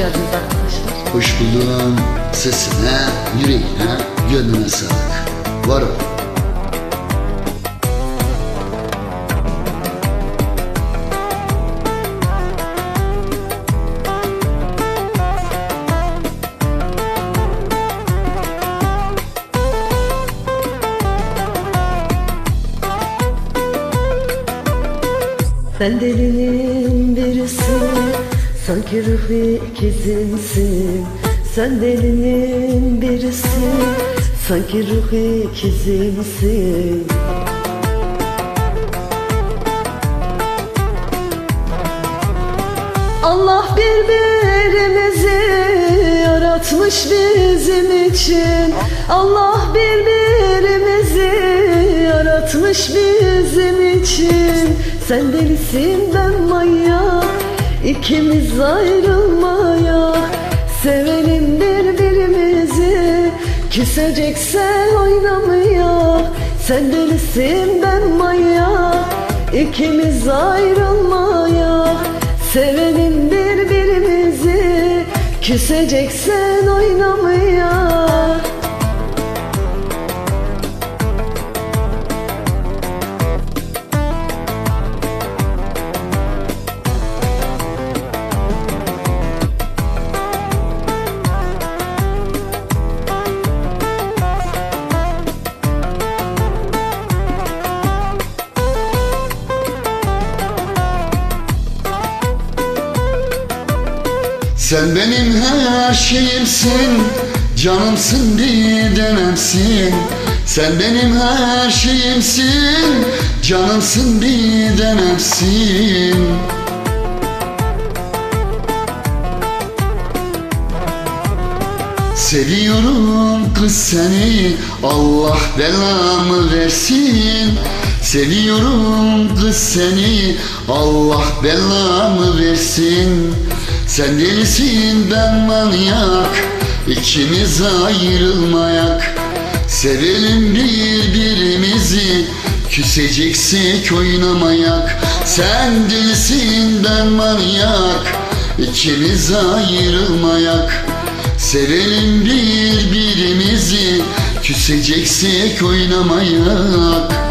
geldiniz arkadaşlar. Hoş buldum. Sesine, yüreğine, gönlüne sağlık. Var ol. Sen delinin birisi Sanki ruh ikizimsin Sen delinin birisi Sanki ruh ikizimsin Allah birbirimizi yaratmış bizim için. Allah birbirimizi yaratmış bizim için. Sen delisin ben ikimiz ayrılmaya Sevelim birbirimizi. Küsecekse oynamaya Sen delisin ben manyak ikimiz ayrılmaya Sevelim birbirimizi. Küseceksen oynamaya Sen benim her şeyimsin Canımsın bir denemsin. Sen benim her şeyimsin Canımsın bir denemsin. Seviyorum kız seni Allah belamı versin Seviyorum kız seni Allah belamı versin. Sen delisin ben manyak İkimiz ayrılmayak. Sevelim birbirimizi Küseceksek oynamayak. Sen delisin ben manyak İkimiz ayrılmayak. Sevelim birbirimizi Küseceksek oynamayak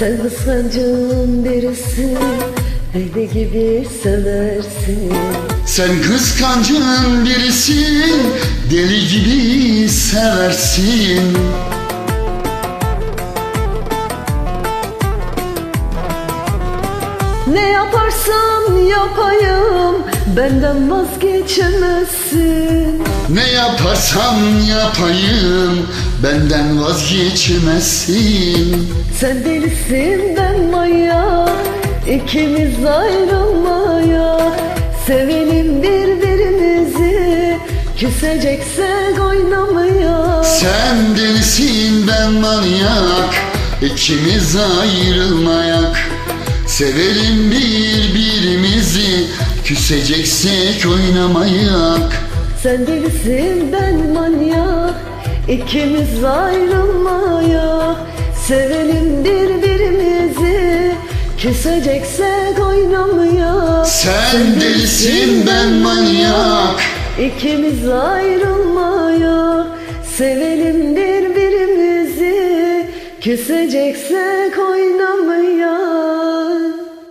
Sen kıskancın birisi Deli gibi seversin Sen kıskancın birisin Deli gibi seversin Benden vazgeçemezsin. Ne yaparsam yapayım Benden vazgeçemezsin. Sen delisin ben manyak İkimiz ayrılmaya. Sevelim birbirimizi Küseceksek oynamaya. Sen delisin ben manyak İkimiz ayrılmayak. Sevelim birbirimizi Küseceksek oynamayak Sen delisin ben manyak. İkimiz ayrılmaya Sevelim birbirimizi. Küseceksek oynamaya Sen delisin ben manyak. İkimiz ayrılmaya Sevelim birbirimizi. Küseceksek oynamaya